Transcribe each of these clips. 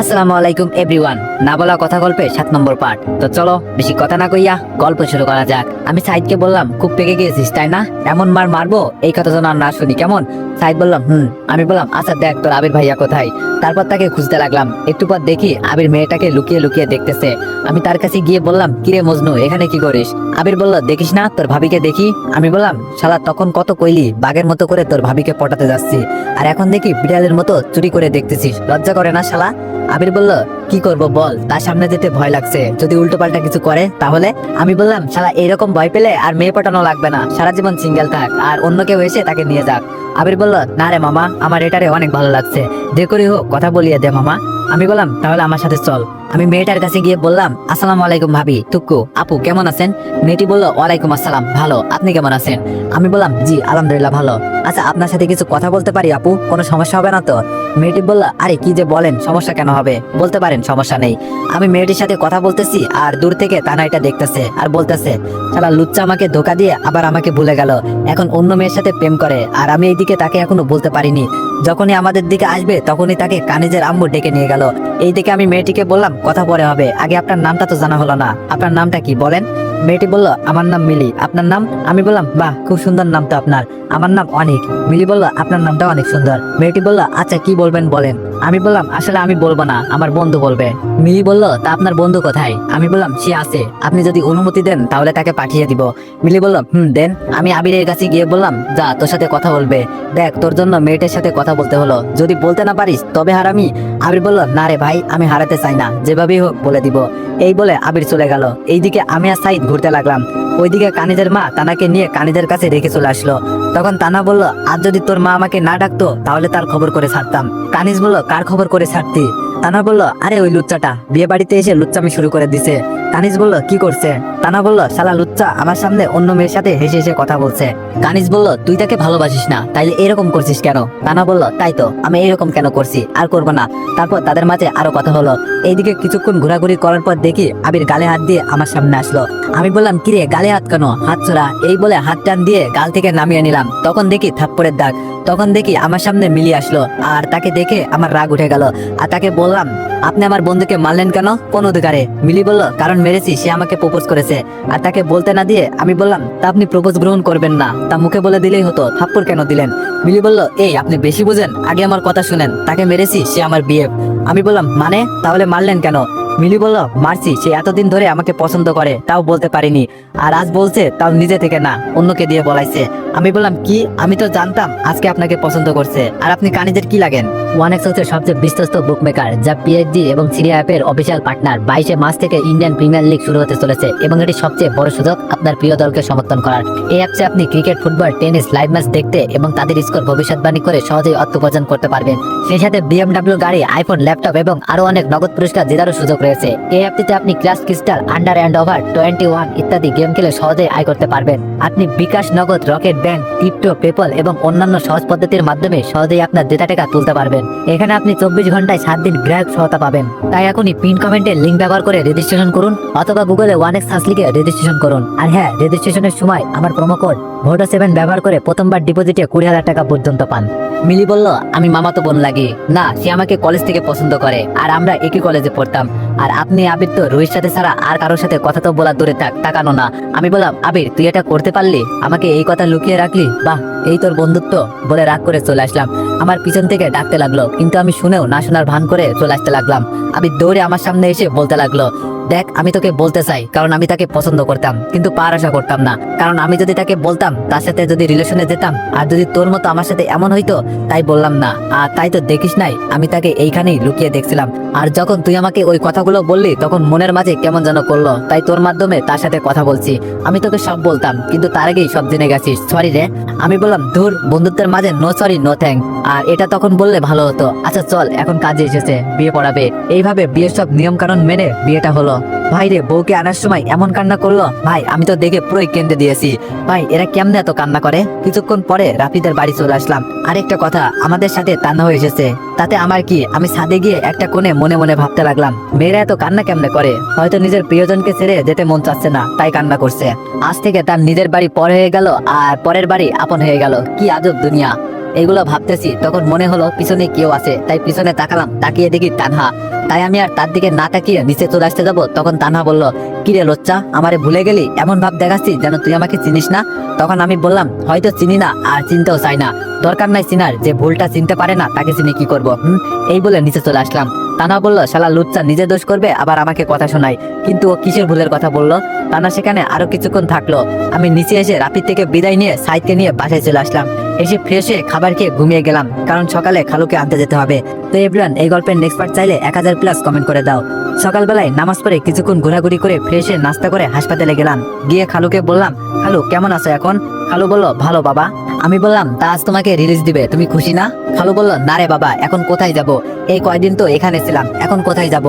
আসসালামু আলাইকুম এভরিওয়ান না বলা কথা গল্পে সাত নম্বর পার্ট তো চলো, বেশি কথা না কইয়া গল্প শুরু করা যাক। আমি সাইদকে বললাম, খুব পেকে গিয়েছিস তাই না? এমন মার মারবো, এই কথা যেন না শুনি, কেমন? সাইদ বললাম, হুম। আমি বললাম আচ্ছা দেখ, তোর আবির ভাইয়া কোথায়? তারপর তাকে খুঁজতে লাগলাম। একটু পর দেখি আবির মেয়েটাকে লুকিয়ে লুকিয়ে দেখতেছে। আমি তার কাছে গিয়ে বললাম, কিরে মজনু, এখানে কি করিস? আবির বলল, দেখিস না, তোর ভাবিকে দেখি। আমি বললাম, শালা, তখন কত কইলি, বাঘের মতো করে তোর ভাবিকে পটাতে যাচ্ছি। আর এখন দেখি বিড়ালের মতো চুরি করে দেখতেছিস। লজ্জা করে না, শালা? আবির বলল, কি করব বল, তার সামনে যেতে ভয় লাগছে। যদি উল্টো পাল্টা কিছু করে, তাহলে? আমি বললাম সারা এরকম ভয় পেলে আর মেয়ে পটানো লাগবে না। সারা জীবন সিঙ্গেল থাক, আর অন্য কেউ এসে তাকে নিয়ে যাক। আবির বলল, না রে মামা, আমার এটারে অনেক ভালো লাগছে। যে করি হোক, কথা বলিয়ে দে মামা। আমি বললাম, তাহলে আমার সাথে চল। আমি মেয়েটার কাছে গিয়ে বললাম, আসসালামু আলাইকুম ভাবি টুকু আপু কেমন আছেন? মেয়েটি বলল, ওয়ালাইকুম আসসালাম, ভালো, আপনি কেমন আছেন? আমি বললাম, জি, আলহামদুলিল্লাহ ভালো। আচ্ছা আপনার সাথে কিছু কথা বলতে পারি আপু? কোনো সমস্যা হবে না তো? মেয়েটি বলল, আরে, কি যে বলেন, সমস্যা কেন হবে? বলতে পারেন, সমস্যা নেই। আমি মেয়েটির সাথে কথা বলতেছি, আর দূর থেকে তানা এটা দেখতেছে আর বলতেছে সারা লুচ্চা আমাকে ধোকা দিয়ে আবার আমাকে ভুলে গেল। এখন অন্য মেয়ের সাথে প্রেম করে, আর আমি এইদিকে তাকে এখনও বলতে পারিনি। যখনই আমাদের দিকে আসবে, তখনই তাকে কানিজের আম্মু ডেকে নিয়ে গেল। এই দিকে আমি মেয়েটিকে বললাম কথা পরে হবে। আগে আপনার নামটা তো জানা হলো না। আপনার নামটা কি বলেন? মেয়েটি বলল, আমার নাম মিলি। আপনার নাম? আমি বললাম, বাহ, খুব সুন্দর নাম তো আপনার। আমার নাম অনেক। মিলি বলল, আপনার নামটা অনেক সুন্দর। মেয়েটি বলল আচ্ছা কি বলবেন বলেন? আমি বললাম, আসলে আমি বলব না, আমার বন্ধু বলবে। মিলি বলল, তা আপনার বন্ধু কোথায়? আমি বললাম, সে আছে। আপনি যদি অনুমতি দেন, তাহলে তাকে পাঠিয়ে দিব। মিলি বলল, হুম, দেন। আমি আবিরের কাছে গিয়ে বললাম, যা, তোর সাথে কথা বলবে। দেখ, তোর জন্য মেয়েটার সাথে কথা বলতে হলো। যদি বলতে না পারিস, তবে হারামি। আবির বলল, না রে ভাই, আমি হারাতে চাই না। যেভাবেই হোক বলে দিব। এই বলে আবির চলে গেল। এইদিকে আমি আর সাইদ ঘুরতে লাগলাম। ওইদিকে কানিদের মা তানাকে নিয়ে কানিদের কাছে রেখে চলে আসলো। তখন তানা বলল আর যদি তোর মা আমাকে না ডাকতো, তাহলে তার খবর করে ছাড়তাম। কানিজ বলল, কার খবর করে ছাড়তি? তানা বলল, আরে ওই লুচ্চাটা। বিয়ে বাড়িতে এসে লুচ্চামি শুরু করে দিছে। কানিজ বলল, কি করছে? তানা বলল, শালা লুচ্চা, আমার সামনে অন্য মেয়ের সাথে হেসে হেসে কথা বলছে। কানিজ বলল, তুই তাকে ভালোবাসিস না, তাইলে এরকম করছিস কেন? তানা বলল, তাই তো, আমি এরকম কেন করছি? আর করব না। তারপর তাদের মাঝে আরও কথা হলো। এইদিকে কিছুক্ষণ ঘোরাঘুরি করার পর দেখি আবির গালে হাত দিয়ে আমার সামনে আসলো। আমি বললাম, কিরে, গালে হাত কেন? হাত ছোড়া এই বলে হাত টান দিয়ে গাল থেকে নামিয়ে নিলাম। তখন দেখি থাপ্পড়ের দাগ। তখন দেখি আমার সামনে মিলি আসলো। আর তাকে দেখে আমার রাগ উঠে গেল। আর তাকে বললাম, আপনি আমার বন্ধুকে মারলেন কেন? কোন অধিকারে? মিলি বলল, কারণ মেরেছি, সে আমাকে প্রপোজ করেছে। আর তাকে বলতে না দিয়ে আমি বললাম, তা আপনি প্রপোজ গ্রহণ করবেন না। তা মুখে বলে দিলেই হতো, থাপ্পড় কেন দিলেন? মিলি বলল, এই, আপনি বেশি বুঝেন। আগে আমার কথা শুনেন। তাকে মেরেছি, সে আমার বিয়ে। আমি বললাম মানে? তাহলে মারলেন কেন? মিলি বলল, মার্সি, সে এতদিন ধরে আমাকে পছন্দ করে, তাও বলতে পারিনি। আর আজ বলছে, তাও নিজে থেকে না, অন্যকে দিয়ে বলাইছে। আমি বললাম, কি? আমি তো জানতাম, আজকে আপনাকে পছন্দ করছে। আর আপনি কানিজের কি লাগেন? ওয়ান এক্স হচ্ছে সবচেয়ে বিশ্বস্ত বুকমেকার যা পিএইচডি এবং সিরিয়া অ্যাপের অফিসিয়াল পার্টনার বাইশে মাস থেকে ইন্ডিয়ান প্রিমিয়ার লিগ শুরু হতে চলেছে এবং এটি সবচেয়ে বড় সুযোগ আপনার প্রিয় দলকে সমর্থন করার। এই অ্যাপসে আপনি cricket football tennis live match দেখতে এবং তাদের স্কোর ভবিষ্যৎবাণী করে সহজেই অর্থ উপার্জন করতে পারবেন। সেই সাথে বিএমডাব্লিউ গাড়ি আইফোন ল্যাপটপ এবং আরও অনেক নগদ পুরস্কার জেতারও সুযোগ রয়েছে। এই অ্যাপটিতে আপনি class crystal under and over twenty one ইত্যাদি গেম খেলে সহজেই আয় করতে পারবেন। আপনি বিকাশ নগদ রকেট ব্যাংক ক্রিপ্টো পেপল এবং অন্যান্য সহজ পদ্ধতির মাধ্যমে সহজেই আপনার ডেটা টাকা তুলতে পারবেন। এখানে আপনি চব্বিশ ঘন্টায় সাত দিন গ্রাহক সহায়তা পাবেন। তাই এখনই পিন কমেন্টের লিঙ্ক ব্যবহার করে রেজিস্ট্রেশন করুন অথবা গুগলে ওয়ান এক্স হাস লিখে রেজিস্ট্রেশন করুন। আর হ্যাঁ রেজিস্ট্রেশনের সময় আমার প্রোমো কোড ভোটো সেভেন ব্যবহার করে প্রথমবার ডিপোজিটে কুড়ি হাজার টাকা পর্যন্ত পান। মিলি বলল, আমি মামাতো বোন লাগি। না, সে আমাকে কলেজ থেকে পছন্দ করে। আর আমরা একই কলেজে পড়তাম। আর আপনি আবির তো রোহিত সাথে ছাড়া আর কারোর সাথে কথা তো বলা দূরে থাক তাকানো না। আমি বললাম, আবির, তুই এটা করতে পারলি? আমাকে এই কথা লুকিয়ে রাখলি? বাহ, এই তোর বন্ধুত্ব বলে রাগ করে চলে আসলাম। আমার পিছন থেকে ডাকতে লাগল, কিন্তু আমি শুনেও না শোনার ভান করে চলে আসতে লাগলাম। আমি দৌড়ে আমার সামনে এসে বলতে লাগল, দেখ, আমি তোকে বলতে চাই, কারণ আমি তাকে পছন্দ করতাম, কিন্তু পার আশা করতাম না। কারণ আমি যদি তাকে বলতাম, তার সাথে যদি রিলেশনে যেতাম, আর যদি তোর মতো আমার সাথে এমন হইতো, তাই বললাম না। আর তাই তো দেখিস নাই, আমি তাকে এইখানেই লুকিয়ে দেখছিলাম। আর যখন তুই আমাকে ওই কথাগুলো বললি, তখন মনের মাঝে কেমন যেন করল। তাই তোর মাধ্যমে তার সাথে কথা বলছি। আমি তোকে সব বলতাম, কিন্তু তার আগেই সব জেনে গেছিস। সরি রে। আমি বললাম, ধুর, বন্ধুত্বের মাঝে নো সরি নো থ্যাং আর এটা তখন বললে ভালো হতো। আচ্ছা চল, এখন কাজে এসেছে, বিয়ে পড়াবে। এইভাবে বিয়ের সব নিয়ম কানুন মেনে বিয়েটা হলো। ভাই রে, বউকে আনার সময় এমন কান্না করল? ভাই, আমি তো দেখে পুরোই কেন্দ্রে দিয়েছি। ভাই, এরা কেমনে এত কান্না করে? কিছুক্ষণ পরে রাফিদের বাড়ি চলে আসলাম। আরেকটা কথা, আমাদের সাথে তান্না হয়ে এসেছে। তাতে আমার কি, আমি ছাদে গিয়ে একটা কোণে মনে মনে ভাবতে লাগলাম, মেয়েরা এত কান্না কেমনে করে? হয়তো নিজের প্রিয়জনকে ছেড়ে যেতে মন চাচ্ছে না, তাই কান্না করছে। আজ থেকে তার নিজের বাড়ি পর হয়ে গেল, আর পরের বাড়ি আপন হয়ে গেল। কি আজব দুনিয়া। এগুলো ভাবতেছি, তখন মনে হলো পিছনে কেউ আছে, তাই পিছনে তাকালাম, তাকিয়ে দেখি তানহা। তাই আমি আর তার দিকে না তাকিয়ে নিচে চলে আসতে যাব, তখন তানহা বলল, কিরে লোচ্চা আমারে ভুলে গেলি? এমন ভাব দেখাচ্ছি যেন তুই আমাকে চিনিস না? তখন আমি বললাম, হয়তো চিনি না, আর চিনতেও চাই না। দরকার নাই চিনার যে ভুলটা চিনতে পারে না, তাকে চিনি কি করব, হুম? এই বলে নিচে চলে আসলাম। তানা বলল, শালা লুচ্চা, নিজে দোষ করবে, আবার আমাকে কথা শোনায়। কিন্তু ও কিসের ভুলের কথা বলল? তানা সেখানে আরও কিছুক্ষণ থাকল। আমি নিচে এসে রাপির থেকে বিদায় নিয়ে সাইডকে নিয়ে বাসায় চলে আসলাম। এসে ফ্রেশ হয়ে খাবার খেয়ে ঘুমিয়ে গেলাম, কারণ সকালে খালুকে আনতে যেতে হবে। তো এভরিওয়ান এই গল্পের নেক্সট পার্ট চাইলে এক হাজার প্লাস কমেন্ট করে দাও। সকালবেলায় নামাজ পড়ে কিছুক্ষণ ঘোরাঘুরি করে ফ্রেশ নাস্তা করে হাসপাতালে গেলাম। গিয়ে খালুকে বললাম, খালু, কেমন আছো এখন? খালু বলল, ভালো বাবা। আমি বললাম, তা আজ তোমাকে রিলিজ দিবে, তুমি খুশি না? খালু বলল, না রে বাবা, এখন কোথায় যাব? এই কয়দিন তো এখানে ছিলাম, এখন কোথায় যাব?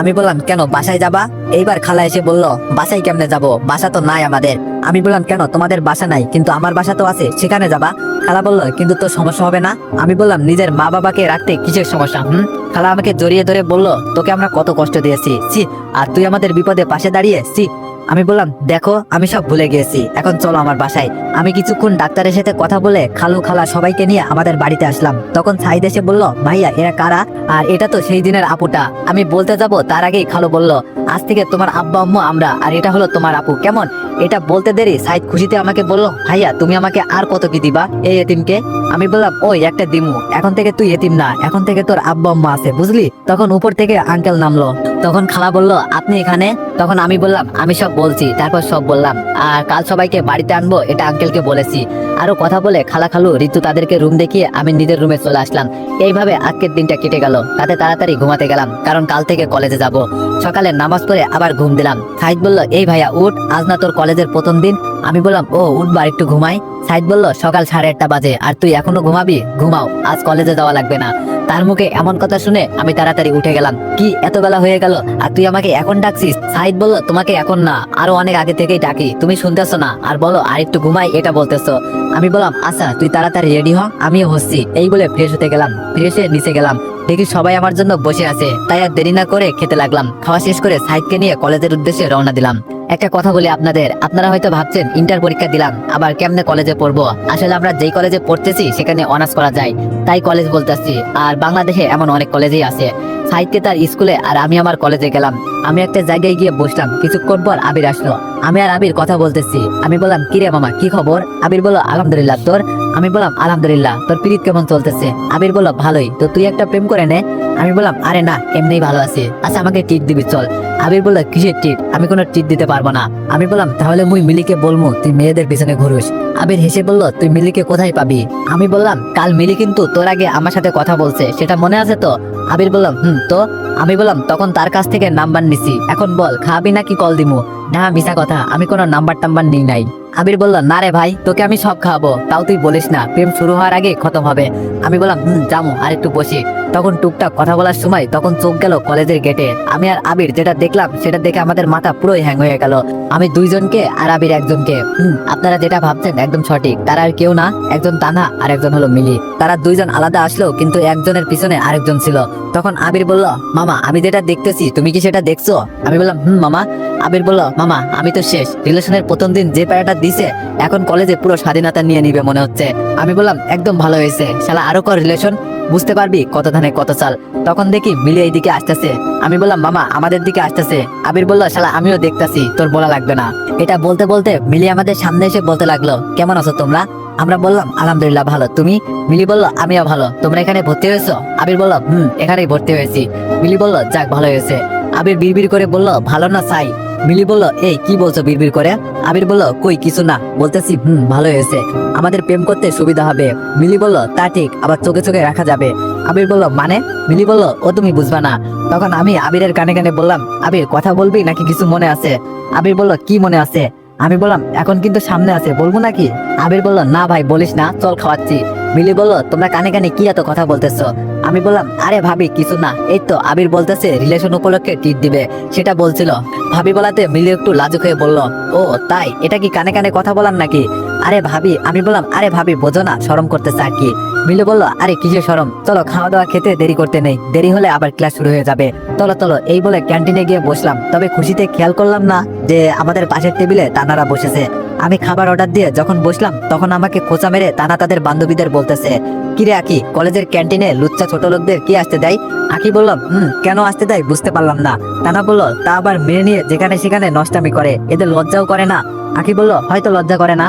আমি বললাম, কেন, বাসায় যাবা? এইবার খালা এসে বলল, বাসায় কেমনে যাব? বাসা তো নাই আমাদের। আমি বললাম, কেন, তোমাদের বাসা নাই, কিন্তু আমার বাসা তো আছে, সেখানে যাবা? খালা বলল, কিন্তু তো সমস্যা হবে না? আমি বললাম, নিজের মা বাবাকে রাখতে কিসের সমস্যা? হুম? খালা আমাকে জড়িয়ে ধরে বলল, তোকে আমরা কত কষ্ট দিয়েছি সি আর তুই আমাদের বিপদে পাশে দাঁড়িয়ে সি আমি বললাম, দেখো, আমি সব ভুলে গিয়েছি। এখন চলো আমার বাসায়। আমি কিছুক্ষণ ডাক্তারের সাথে কথা বলে খালু খালা সবাইকে নিয়ে আমাদের বাড়িতে আসলাম। তখন সাইদ এসে বলল, ভাইয়া, এরা কারা? আর এটা তো সেই দিনের আপুটা। আমি বলতে যাব, তার আগেই খালু বলল, আজ থেকে তোমার আব্বা আম্মু আমরা, আর এটা হলো তোমার আপু। কেমন? এটা বলতে দেরি সাইদ খুশিতে আমাকে বলল, ভাইয়া, তুমি আমাকে আর কত কি দিবা এই এতিমকে? আমি বললাম, ওই একটা দিমু। এখন থেকে তুই এতিম না, এখন থেকে তোর আব্বা আম্মা আছে, বুঝলি? তখন উপর থেকে আঙ্কেল নামলো। তখন খালা বলল, আপনি এখানে? তখন আমি বললাম, আমি সব বলছি, তারপর সব বললাম। আর কাল সবাইকে বাড়িতে আনব, এটা আঙ্কেলকে বলেছি। আরও কথা বলে খালা খালু, ঋতু তাদেরকে রুম দেখিয়ে আমি নিজের রুমে চলে আসলাম। এইভাবে আজকের দিনটা কেটে গেল। তাতে তাড়াতাড়ি ঘুমাতে গেলাম, কারণ কাল থেকে কলেজে যাব। সকালে নামাজ পড়ে আবার ঘুম দিলাম। সাইদ বলল, এই ভাইয়া, উঠ, আজ না তোর কলেজের প্রথম দিন। আমি বললাম, ও উঠবা একটু ঘুমাই। সাইদ বলল, সকাল সাড়ে আটটা বাজে, আর তুই এখনও ঘুমাবি? ঘুমাও, আজ কলেজে যাওয়া লাগবে না। তার মুখে এমন কথা শুনে আমি তাড়াতাড়ি উঠে গেলাম। কি, এত বেলা হয়ে গেল? আর তুই আমাকে এখন ডাকছিস? সাইদ বলল, তোমাকে এখন না। আরও অনেক আগে থেকেই ডাকি। তুমি শুনতেছো না। আর বলো আর একটু ঘুমাই, এটা বলতেছো। আমি বললাম আচ্ছা তুই তাড়াতাড়ি রেডি হ। আমিও হচ্ছি। এই বলে ফ্রেশ হতে গেলাম। ফ্রেশ নিচে গেলাম। দেখি সবাই আমার জন্য বসে আছে। তাই আর দেরি না করে খেতে লাগলাম। খাওয়া শেষ করে সাইদকে নিয়ে কলেজের উদ্দেশ্যে রওনা দিলাম। একটা কথা বলি আপনাদের। আপনারা হয়তো ভাবছেন ইন্টার পরীক্ষা দিলাম, আবার কেমনে কলেজে পড়ব? আসলে আমরা যেই কলেজে পড়তেছি, সেখানে অনার্স করা যায়। তাই কলেজ বলতেছি আর বাংলাদেশে এমন অনেক কলেজেই আছে। সাহিত্যে তার স্কুলে আর আমি আমার কলেজে গেলাম। আমি একটা জায়গায় গিয়ে বসলাম। কিছুক্ষণ পর আবির আসলো। আমি আর আবির কথা বলতেছি। আমি বললাম, কিরে মামা, কি খবর? আবির বলল, আলহামদুলিল্লাহ, তোর? আমি বললাম, আলহামদুলিল্লাহ, তোর পিরিত কেমন চলতেছে? আবির বলল, ভালোই। তো তুই একটা প্রেম করে নে। আমি বললাম, আরে না, এমনিই ভালো আছে। আচ্ছা আমাকে টিট দিবি, চল। আবির বলল, কিসের টিট? আমি কোনো টিট দিতে পারব না। আমি বললাম, তাহলে মুই মিলিকে বলব তুই মেয়েদের পিছনে ঘুরুস। আবির হেসে বলল, তুই মিলিকে কোথায় পাবি? আমি বললাম, কাল মিলি কিন্তু তোর আগে আমার সাথে কথা বলছে, সেটা মনে আছে তো? আবির বললাম হুম, তো? আমি বললাম, তখন তার কাছ থেকে নাম্বার নিছি। এখন বল, খাবি নাকি কল দিমু? না মিশা কথা, আমি কোনো নাম্বার টাম্বার নিই নাই। আবির বলল, না রে ভাই, তোকে আমি সব খাওয়াবো, তাও তুই বলিস না, প্রেম শুরু হওয়ার আগে খতম হবে। আমি বললাম, হুম, যামু, আর একটু বসি। তখন টুকটাক কথা বলার সময় তখন চোখ গেল কলেজের গেটে। আমি আর আবির যেটা দেখলাম, সেটা দেখে আমাদের মাথা পুরোই হ্যাং হয়ে গেল। আমি দুইজনকে আর আবির একজনকে। হুম, আপনারা যেটা ভাবছেন একদম সঠিক। তারা আর কেউ না, একজন তানা আর একজন হলো মিলি। তারা দুইজন আলাদা আসলো, কিন্তু একজনের পিছনে আরেকজন ছিল। তখন আবির বলল, মামা, আমি যেটা দেখতেছি, তুমি কি সেটা দেখছ? আমি বললাম, হুম, মামা। আবির বলল, মামা, আমি তো শেষ। রিলেশনের প্রথম দিন যে প্যারাটা দিছে, এখন কলেজে পুরো স্বাধীনতা নিয়ে নিবে মনে হচ্ছে। আমি বললাম, একদম ভালো হয়েছে। শালা আরও কর রিলেশন। বুঝতে পারবি কত ধানে কত চাল। তখন দেখি মিলি এইদিকে আসতেছে। আমি বললাম, মামা, আমাদের দিকে আসতেছে। আবির বলল, শালা, আমিও দেখতাছি, তোর বলা লাগবে না। এটা বলতে বলতে মিলি আমাদের সামনে এসে বলতে লাগল, কেমন আছো তোমরা? আমরা বললাম, আলহামদুলিল্লাহ ভালো। তুমি? মিলি বলল, আমিও ভালো। তোমরা এখানে ভর্তি হয়েছো? আবির বলল, হুম, এখানেই ভর্তি হয়েছি। মিলি বলল, যাক, ভালো হয়েছে। আবির বিড়বিড় করে বলল, ভালো না চাই মিলি বলল, এই, কি বলছো বিড়বিড় করে? আবির বলল, কই, কিছু না। বলতেছি, হুম, ভালো হয়েছে। আমাদের প্রেম করতে সুবিধা হবে। মিলি বলল, তা ঠিক, আবার চোখে চোখে রাখা যাবে। আবির বলল মানে? মিলি বলল, ও তুমি বুঝবা না। তখন আমি আবিরের কানে কানে বললাম, আবির, কথা বলবি নাকি কিছু মনে আছে? আবির বলল, কি মনে আছে? আমি বললাম, এখন কিন্তু সামনে আছে, বলব নাকি? আবির বলল, না ভাই, বলিস না, চল খাওয়াচ্ছি। মিলি বলল, তোমরা কানে কানে কি এত কথা বলতেছো? আমি বললাম, আরে ভাবি, কিছু না। এই তো আবির বলতেছে, রিলেশন উপলক্ষে টিট দিবে। সেটা বলছিল। ভাবি বলাতে মিলি একটু লাজুক হয়ে বলল, ও, তাই? এটা কি কানে কানে কথা বলার নাকি? আরে ভাবি, আমি বললাম, আরে ভাবি, বোঝো না সরম করতেছে আর কি। মিলি বলল, আরে, কিসের সরম চলো খাওয়া দাওয়া খেতে দেরি করতে নেই, দেরি হলে আবার ক্লাস শুরু হয়ে যাবে। চলো চলো, এই বলে ক্যান্টিনে গিয়ে বসলাম, তবে খুশিতে খেয়াল করলাম না যে আমাদের পাশের টেবিলে তানারা বসেছে। আমি খাবার অর্ডার দিয়ে যখন বসলাম, তখন আমাকে খোঁচা মেরে তানা তাদের বান্ধবীদের বলতেছে, কিরে আকি, কলেজের ক্যান্টিনে লুচ্চা ছোট লোকদের কি আসতে দেয়? আকি বললাম হুম, কেন আসতে দেয় বুঝতে পারলাম না। তানা বলল, তা আবার মেনে নিয়ে যেখানে সেখানে নষ্টামি করে, এদের লজ্জাও করে না। আকি বলল, হয়তো লজ্জা করে না।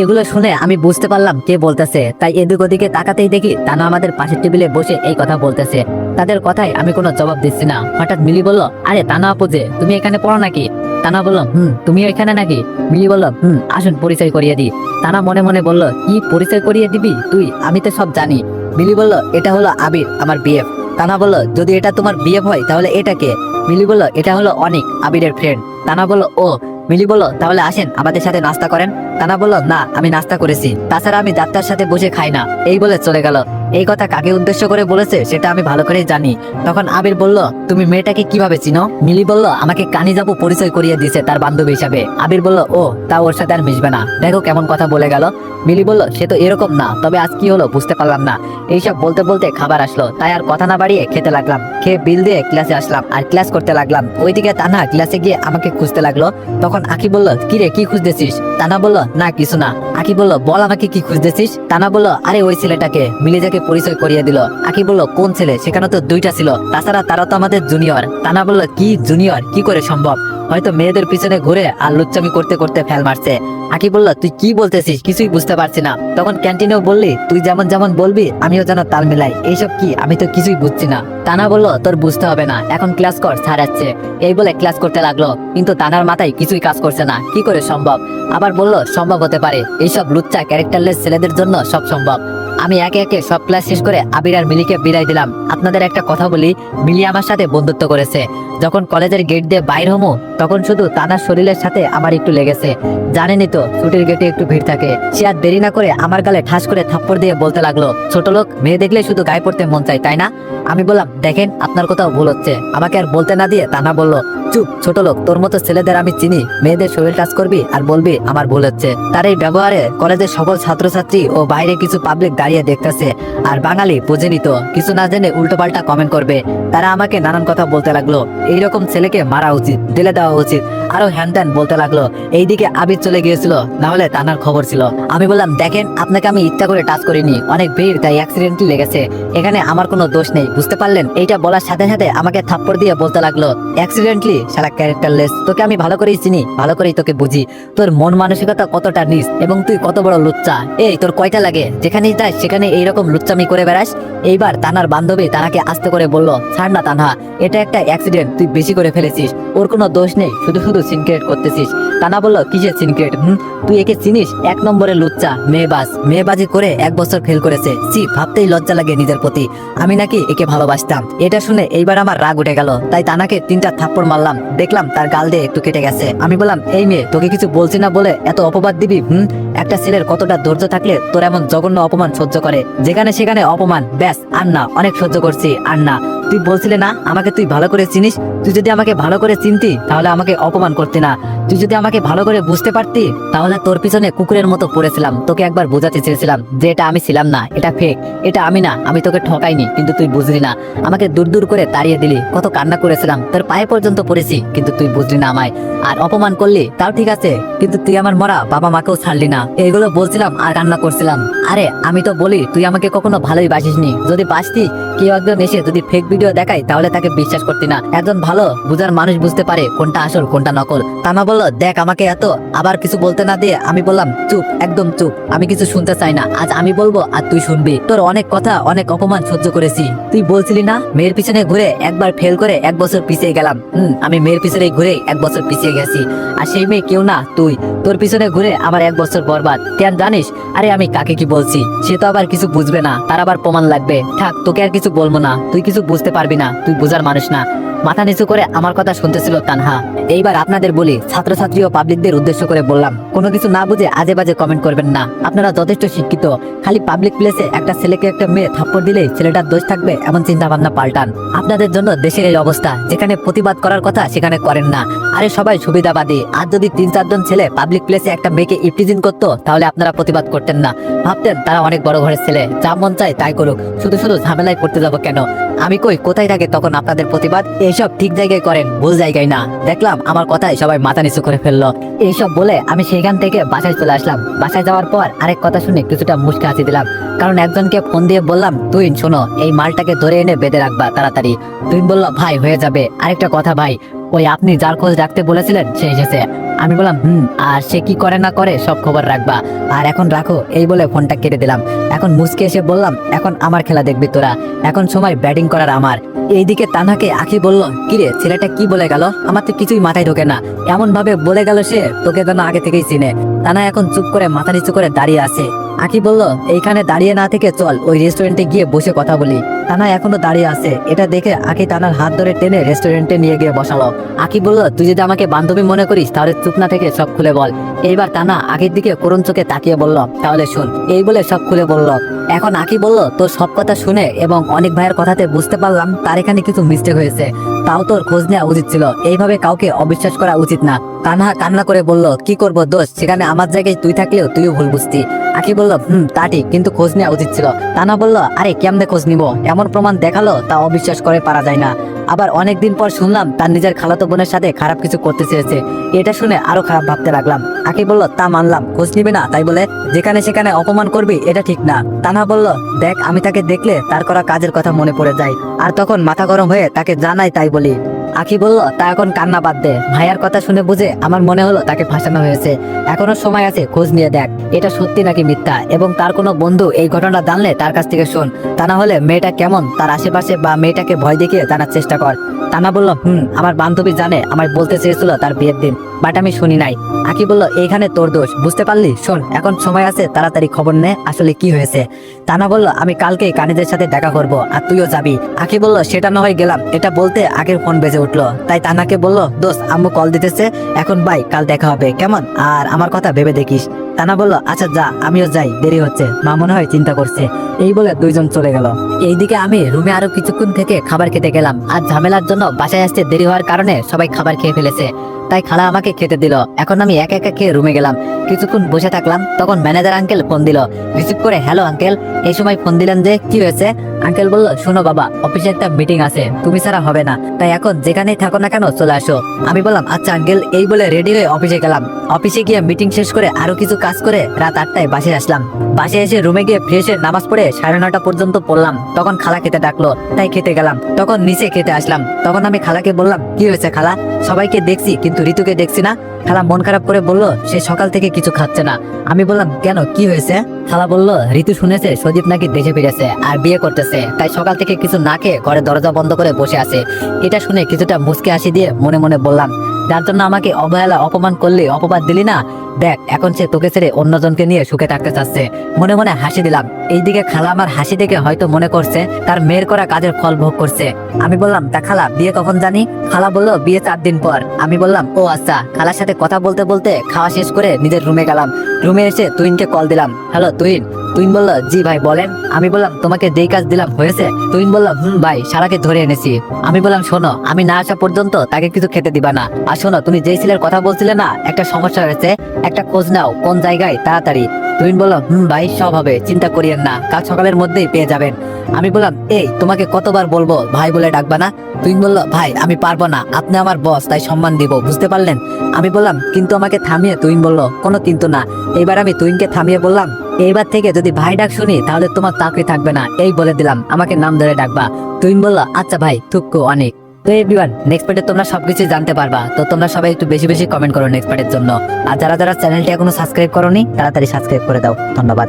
এগুলো শুনে আমি বুঝতে পারলাম কে বলতেছে, তাই এদিক ওদিকে তাকাতেই দেখি তানা আমাদের পাশের টেবিলে বসে এই কথা বলতেছে। তাদের কথায় আমি কোনো জবাব দিচ্ছি না। হঠাৎ মিলি বলল, আরে তানা আপু যে, তুমি এখানে পড়ো নাকি? তানা বলল, হুম তুমিও এখানে নাকি? মিলি বলল, হুম, আসুন, পরিচয় করিয়ে দিই। তানা মনে মনে বলল, কি পরিচয় করিয়ে দিবি? তুই, আমি তো সব জানি। মিলি বলল, এটা হলো আবির, আমার বিএফ তানা বলল, যদি এটা তোমার বিএফ হয়, তাহলে এটা কে? মিলি বলল, এটা হলো অনেক, আবিরের ফ্রেন্ড তানা বলল, ও। মিলি বলল, তাহলে আসেন, আমাদের সাথে নাস্তা করেন? তানা বলল, না, আমি নাস্তা করেছি। তাছাড়া আমি ডাক্তার সাথে বসে খাই না। এই বলে চলে গেল। এই কথা কাকে উদ্দেশ্য করে বলেছে সেটা আমি ভালো করেই জানি। তখন আবির বলল, তুমি মেয়েটাকে কীভাবে চিনো? মিলি বলল, আমাকে কানি যাব পরিচয় করিয়ে দিয়েছে তার বান্ধবী হিসাবে। আবির বলল, ও, তা ওর সাথে আর মিশবে না। দেখো কেমন কথা বলে গেল। মিলি বলল, সে তো এরকম না, তবে আজ কি হলো বুঝতে পারলাম না। এইসব বলতে বলতে খাবার আসলো, তাই আর কথা না বাড়িয়ে খেতে লাগলাম। খেয়ে বিল দিয়ে ক্লাসে আসলাম, আর ক্লাস করতে লাগলাম। ওইদিকে তানা ক্লাসে গিয়ে আমাকে খুঁজতে লাগল। তখন আকি বলল, কি রে, কি খুঁজতেছিস? তানা বলল, না, কিছু না। আকি বলল, বল আমাকে কি খুঁজতেছিস? তানা বলল, আরে, ওই ছেলেটাকে। মিলি যাকে পরিচয় করিয়ে দিল। আকি বলল, কোন ছেলে? সেখানে তো দুইটা ছিল। তাছাড়া তারা তো আমাদের জুনিয়র তানা বলল, কি জুনিয়র কি করে সম্ভব? হয়তো মেয়েদের পিছনে ঘুরে আর লুচ্চামি করতে করতে ফেল মারছে। আকি বলল, তুই কি বলতেছিস? কিছুই বুঝতে পারছি না। তখন ক্যান্টিনেও বললি, তুই যেমন যেমন বলবি, আমিও যেন তাল মিলাই। এইসব কি? আমি তো কিছুই বুঝছি না। তানা বলল, তোর বুঝতে হবে না। এখন ক্লাস কর আসছে। এই বলে ক্লাস করতে লাগল। কিন্তু তানার মাথায় কিছুই কাজ করছে না। কি করে সম্ভব? আবার বলল, সম্ভব হতে পারে। এইসব লুচ্চা ক্যারেক্টারলেস ছেলেদের জন্য সব সম্ভব। আমি একে একে সব ক্লাস শেষ করে আবির আর মিলিকে বিদায় দিলাম। আপনাদের একটা কথা বলি, মিলি আমার সাথে বন্ধুত্ব করেছে। যখন কলেজের গেট দিয়ে বাইর হমু, তখন শুধু তানার শরীরের সাথে আমার একটু লেগেছে। জানেনই তো, ছুটির গেটে একটু ভিড় থাকে। সে আর দেরি না করে আমার গালে ঠাস করে থাপ্পড় দিয়ে বলতে লাগল, ছোট লোক, মেয়ে দেখলে শুধু গায়ে পড়তে মন চায়, তাই না? আমি বললাম, দেখেন, আপনার কোথাও ভুল হচ্ছে। আমাকে আর বলতে না দিয়ে তানা বলল চুপ, ছোট লোক, তোর মতো ছেলেদের আমি চিনি। মেয়েদের শরীর টাচ করবি আর বলবি, আমার ভুল হচ্ছে। তার এই ব্যবহারে কলেজের সকল ছাত্রছাত্রী ও বাইরে কিছু পাবলিক দাঁড়িয়ে দেখতেছে। আর বাঙালি বুঝেনি তো, কিছু না জেনে উল্টোপাল্টা কমেন্ট করবে। তারা আমাকে নানান কথা বলতে লাগল। এইরকম ছেলেকে মারা উচিত দিলে দেওয়া উচিত। আরও হ্যান ত্যান বলতে লাগল। এইদিকে আবির চলে গিয়েছিল না হলে তানার খবর ছিল। আমি বললাম, দেখেন, আপনাকে আমি ইচ্ছা করে টাচ করিনি। অনেক ভিড়, তাই অ্যাক্সিডেন্টলি লেগেছে। এখানে আমার কোনো দোষ নেই, বুঝতে পারলেন? এইটা বলার সাথে সাথে আমাকে থাপ্পড় দিয়ে বলতে লাগল অ্যাক্সিডেন্টলি সারা ক্যারেক্টারলেস তোকে আমি ভালো করেই চিনি, ভালো করেই তোকে বুঝি। তোর মন মানসিকতা কতটা নিস, এবং তুই কত বড় লুচ্চা। এই, তোর কয়টা লাগে? যেখানেই যাস, সেখানে এইরকম লুচ্চামি করে বেড়াস। এইবার তানার বান্ধবী তানাকে আস্তে করে বলল, ছাড় না তানহা, এটা একটা অ্যাক্সিডেন্ট তুই বেশি করে ফেলেছিস। ওর কোনো দোষ নেই, শুধু শুধু সিনক্রেট করতেছিস। তানা বলল, কিসের সিনক্রেট হুম? তুই একে চিনিস? এক নম্বরে লুচ্চা, মেয়েবাজ। মেয়েবাজি করে এক বছর ফেল করেছে। সি ভাবতেই লজ্জা লাগে নিজের প্রতি। আমি নাকি একে ভালোবাসতাম। এটা শুনে এইবার আমার রাগ উঠে গেল। তাই তানাকে তিনটা থাপ্পড় মারলাম। দেখলাম তার গাল দিয়ে একটু কেটে গেছে। আমি বললাম, এই মেয়ে, তোকে কিছু বলছি না বলে এত অপবাদ দিবি? হুম? একটা ছেলের কতটা ধৈর্য থাকলে তোর এমন জঘন্য অপমান সহ্য করে? যেখানে সেখানে অপমান। ব্যাস, আর না। অনেক সহ্য করছি, আর না। তুই বলছিলে না, আমাকে তুই ভালো করে চিনিস? তুই যদি আমাকে ভালো করে চিনতি, তাহলে আমাকে অপমান করতি না। তুই যদি আমাকে ভালো করে বুঝতে পারতি, তাহলে তোর পিছনে কুকুরের মতো পড়েছিলাম। তোকে একবার বোঝাতে চেয়েছিলাম যে এটা আমি ছিলাম না, এটা ফেক এটা আমি না, আমি তোকে ঠকাইনি, কিন্তু তুই বুঝলি না। আমাকে দূর দূর করে তাড়িয়ে দিলি, কত কান্না করেছিলাম। তোর পায়ে পর্যন্ত পড়েছি, কিন্তু তুই বুঝলি না আমায়। আর অপমান করলি, তাও ঠিক আছে, কিন্তু তুই আমার মরা বাবা মাকেও ছাড়লি না। এগুলো বলছিলাম আর কান্না করছিলাম। আরে, আমি তো বলি, তুই আমাকে কখনো ভালোই বাসিসনি। যদি বাসতি, কেউ একজন এসে যদি ফেক ভিডিও দেখায়, তাহলে তাকে বিশ্বাস করতি না। একজন ভালো, বুঝার মানুষ বুঝতে পারে কোনটা আসল, কোনটা নকল। তানা বলল, দেখ আমাকে এত, আবার কিছু বলতে না দিয়ে আমি বললাম, চুপ, একদম চুপ, আমি কিছু শুনতে চাই না। আজ আমি বলব, আর তুই শুনবি। তোর অনেক কথা, অনেক অপমান সহ্য করেছি। তুই বলছিলি না? মেয়ের পিছনে ঘুরে একবার ফেল করে এক বছর পিছিয়ে গেলাম। হুম, আমি মেয়ের পিছনে ঘুরে এক বছর পিছিয়ে গেছি। আর সেই মেয়ে কেউ না, তুই। তোর পিছনে ঘুরে আমার এক বছর বরবাদ। কেন জানিস? আরে আমি কাকে কি বলছি, সে তো আবার কিছু বুঝবে না, তার আবার প্রমাণ লাগবে। থাক, তোকে আর কিছু বলব না, তুই কিছু বুঝতে পারবি না, তুই বোঝার মানুষ না। মাথা নিচু করে আমার কথা শুনতেছিল তানহা। এইবার আপনাদের বলি, ছাত্রছাত্রী ও পাবলিকদের উদ্দেশ্য করে বললাম, কোনো কিছু না বুঝে আজে বাজে কমেন্ট করবেন না। আপনারা যথেষ্ট শিক্ষিত। খালি পাবলিক প্লেসে একটা ছেলেকে একটা মেয়ে থাপ্পড় দিলেই ছেলেটার দোষ থাকবে এমন চিন্তা ভাবনা পাল্টান। আপনাদের জন্য দেশের এই অবস্থা, যেখানে প্রতিবাদ করার কথা সেখানে করেন না। আরে সবাই সুবিধাবাদী। আর যদি তিন চারজন ছেলে পাবলিক প্লেসে একটা মেয়েকে ইফটিজিন করতো, তাহলে আপনারা প্রতিবাদ করতেন না। ভাবতেন তারা অনেক বড় ঘরের ছেলে। যা মন চায় তাই করুক। শুধু শুধু ঝামেলায় পড়তে যাব কেন? আমি কই, কোথায় থাকে তখন আপনাদের প্রতিবাদ? এইসব ঠিক জায়গায় করেন, ভুল জায়গায় না। দেখলাম, আমার কথায় সবাই মাথা নিচু করে ফেলল। এইসব বলে আমি সেখান থেকে বাসায় চলে আসলাম। বাসায় যাওয়ার পর আরেক কথা শুনে কিছুটা মুশকে হাসি দিলাম। কারণ একজনকে ফোন দিয়ে বললাম, তুই শোনো, এই মালটাকে ধরে এনে বেঁধে রাখবা তাড়াতাড়ি। তুই বলল, ভাই, হয়ে যাবে। আরেকটা কথা, ভাই, ওই আপনি যার খোঁজ রাখতে বলেছিলেন, সে এসেছে। আমি বললাম, হুম, আর সে কি করে না করে সব খবর রাখবা। আর এখন রাখো, এই বলে ফোনটা কেটে দিলাম। এখন মুসকে এসে বললাম, এখন আমার খেলা দেখবি তোরা। এখন সময় ব্যাটিং করার আমার। এইদিকে তানাকে আখি বলল, কিরে, ছেলেটা কি বলে গেল? আমার তো কিছুই মাথায় ঢোকে না। এমন ভাবে বলে গেল সে, তোকে যেন আগে থেকেই চিনে। তানা এখন চুপ করে, মাথা নিচু করে দাঁড়িয়ে আছে। আখি বলল, এইখানে দাঁড়িয়ে না থেকে চল, ওই রেস্টুরেন্টে গিয়ে বসে কথা বলি। তানা এখনও দাঁড়িয়ে আছে। এটা দেখে আকি তানার হাত ধরে টেনে রেস্টুরেন্টে নিয়ে গিয়ে বসালো। আকি বলল, তুই যদি আমাকে বান্ধবী মনে করিস, তাহলে চুপ না থেকে সব খুলে বল। এইবার তানা আকির দিকে করুণ চোখে তাকিয়ে বলল, তাহলে শুন। এই বলে সব খুলে বলল। এখন আকি বলল, তোর সব কথা শুনে এবং অনেক ভাইয়ের কথাতে বুঝতে পারলাম, তার এখানে কিছু মিস্টেক হয়েছে। তাও তোর খোঁজ নেওয়া উচিত ছিল। এইভাবে কাউকে অবিশ্বাস করা উচিত না। কানহা কান্না করে বলল, কি করব দোষ সেখানে আমার জায়গায় তুই থাকলেও তুইও ভুল বুঝতি। আকি বলল, হুম, তা ঠিক, কিন্তু খোঁজ নেওয়া উচিত ছিল। তানা বলল, আরে, কেমনে খোঁজ নিব? এমন প্রমাণ দেখাল, তা অবিশ্বাস করে পারা যায় না। আবার অনেকদিন পর শুনলাম, তার নিজের খালাতো বোনের সাথে খারাপ কিছু করতে চেয়েছে। এটা শুনে আরও খারাপ ভাবতে লাগলাম। আকি বলল, তা মানলাম, খোঁজ নিবে না, তাই বলে যেখানে সেখানে অপমান করবি, এটা ঠিক না। তানা বলল, দেখ, আমি তাকে দেখলে তার করা কাজের কথা মনে পড়ে যায়, আর তখন মাথা গরম হয়ে তাকে জানাই তাই বলি। আখি বলল তা এখন কান্না বাদ দে। ভাইয়ার কথা শুনে বুঝে আমার মনে হলো তাকে ফাঁসানো হয়েছে। এখনও সময় আছে, খোঁজ নিয়ে দেখ। এটা সত্যি নাকি মিথ্যা? এবং তার কোনো বন্ধু এই ঘটনা জানলে তার কাছ থেকে শোন। তা না হলে মেয়েটা কেমন? তার আশেপাশে বা মেয়েটাকে ভয় দেখিয়ে জানার চেষ্টা কর। তানা বলল, হুম, আমার বান্ধবী জানে, আমায় বলতে চেয়েছিল তার বিয়ের দিন বাট আমি শুনি নাই। আকি বলল, এইখানে তোর দোষ, বুঝতে পারলি? শোন, এখন সময় আছে, তাড়াতাড়ি খবর নে, আসলে কি হয়েছে? তানা বলল, আমি কালকে কানিদের সাথে দেখা করব, আর তুইও যাবি। আকি বলল, সেটা না হয় গেলাম, এটা বলতে আগের ফোন বেজে উঠল। তাই তানাকে বলল, দোস্ত, আম্মু কল দিতেছে, এখন বাই, কাল দেখা হবে, কেমন? আর আমার কথা ভেবে দেখিস। তানা বলল আচ্ছা যা, আমিও যাই, দেরি হচ্ছে। মা মনে হয় চিন্তা করছে। এই বলে দুইজন চলে গেল। এইদিকে আমি রুমে আরও কিছুক্ষণ থেকে খাবার খেতে গেলাম। আর ঝামেলার জন্য বাসায় আসতে দেরি হওয়ার কারণে সবাই খাবার খেয়ে ফেলেছে। তাই খালা আমাকে খেতে দিল। এখন আমি একা একা খেয়ে রুমে গেলাম। কিছুক্ষণ বসে থাকলাম, তখন ম্যানেজার আঙ্কেল ফোন দিল। রিসিভ করে, হ্যালো আঙ্কেল এই সময় ফোন দিলেন যে, কি হয়েছে? আঙ্কেল বলল, শোনো বাবা অফিসে একটা মিটিং আছে, তুমি ছাড়া হবে না। তাই এখন যেখানেই থাকো না কেন, চলে আসো। আমি বললাম আচ্ছা আঙ্কেল এই বলে রেডি হয়ে অফিসে গেলাম। অফিসে গিয়ে মিটিং শেষ করে আরও কিছু কাজ করে রাত আটটায় বাসে আসলাম। বাসে এসে রুমে গিয়ে ফ্রেশ নামাজ পড়ে সাড়ে নটা পর্যন্ত পড়লাম। তখন খালা খেতে ডাকলো, তাই খেতে গেলাম। তখন নিচে খেতে আসলাম। তখন আমি খালাকে বললাম, কি হয়েছে খালা? সবাইকে দেখছি, কিন্তু ঋতুকে দেখছি না। খালা মন খারাপ করে বলল, সে সকাল থেকে কিছু খাচ্ছে না। আমি বললাম, কেন? কি হয়েছে? খালা বলল, ঋতু শুনেছে সজীব নাকি দেশে ফিরেছে আর বিয়ে করতেছে, তাই সকাল থেকে কিছু না খেয়ে ঘরে দরজা বন্ধ করে বসে আছে। এটা শুনে কিছুটা মুসকে হাসি দিয়ে মনে মনে বললাম যার জন্য আমাকে অবহেলা, অপমান করলে অপবাদ দিলি না? দেখ, এখন সে তোকে ছেড়ে অন্যজনকে নিয়ে সুখে থাকতে চাচ্ছে। মনে মনে হাসি দিলাম। এইদিকে খালা আমার হাসি দেখে হয়তো মনে করছে, তার মেয়ের করা কাজের ফল ভোগ করছে। আমি বললাম তা খালা, বিয়ে কখন জানি? খালা বলল, বিয়ে চার দিন পর। আমি বললাম, ও আচ্ছা। খালার সাথে কথা বলতে বলতে খাওয়া শেষ করে নিজের রুমে গেলাম। রুমে এসে তুইনকে কল দিলাম। হ্যালো তুইন তুইন বলল, জি ভাই, বলেন। আমি বললাম, তোমাকে যেই কাজ দিলাম হয়েছে। তুইন বলল, হুম ভাই, সারাকে ধরে এনেছি। আমি বললাম, শোনো, আমি না আসা পর্যন্ত তাকে কিছু খেতে দিবা না। আর শোনো, তুমি যেই ছেলের কথা বলছিলে না, একটা সমস্যা হয়েছে। একটা খোঁজ নাও, কোন জায়গায়, তাড়াতাড়ি। তুইন বলল হুম, ভাই, সব হবে, চিন্তা করিয়েন না, কাল সকালের মধ্যেই পেয়ে যাবেন। আমি বললাম, এই, তোমাকে কতবার বলব, ভাই বলে ডাকবা না? তুই বলল, ভাই, আমি পারব না, আপনি আমার বস, তাই সম্মান দিব, বুঝতে পারলেন? আমি বললাম, কিন্তু আমাকে থামিয়ে তুইন বলল, কোনো কিন্তু না। এবার আমি তুইনকে থামিয়ে বললাম, এইবার থেকে যদি ভাই ডাক শুনি, তাহলে তোমার চাকরি থাকবে না। এই বলে দিলাম, আমাকে নাম ধরে ডাকবা। তুইন বলল আচ্ছা ভাই, থুক্কু, অনেক। তো এভরিওয়ান নেক্সট পার্টে তোমরা সবকিছু জানতে পারবা। তো তোমরা সবাই একটু বেশি বেশি কমেন্ট করো নেক্সট পার্টের জন্য। আর যারা যারা চ্যানেলটি এখনও সাবস্ক্রাইব করোনি, তাড়াতাড়ি সাবস্ক্রাইব করে দাও। ধন্যবাদ।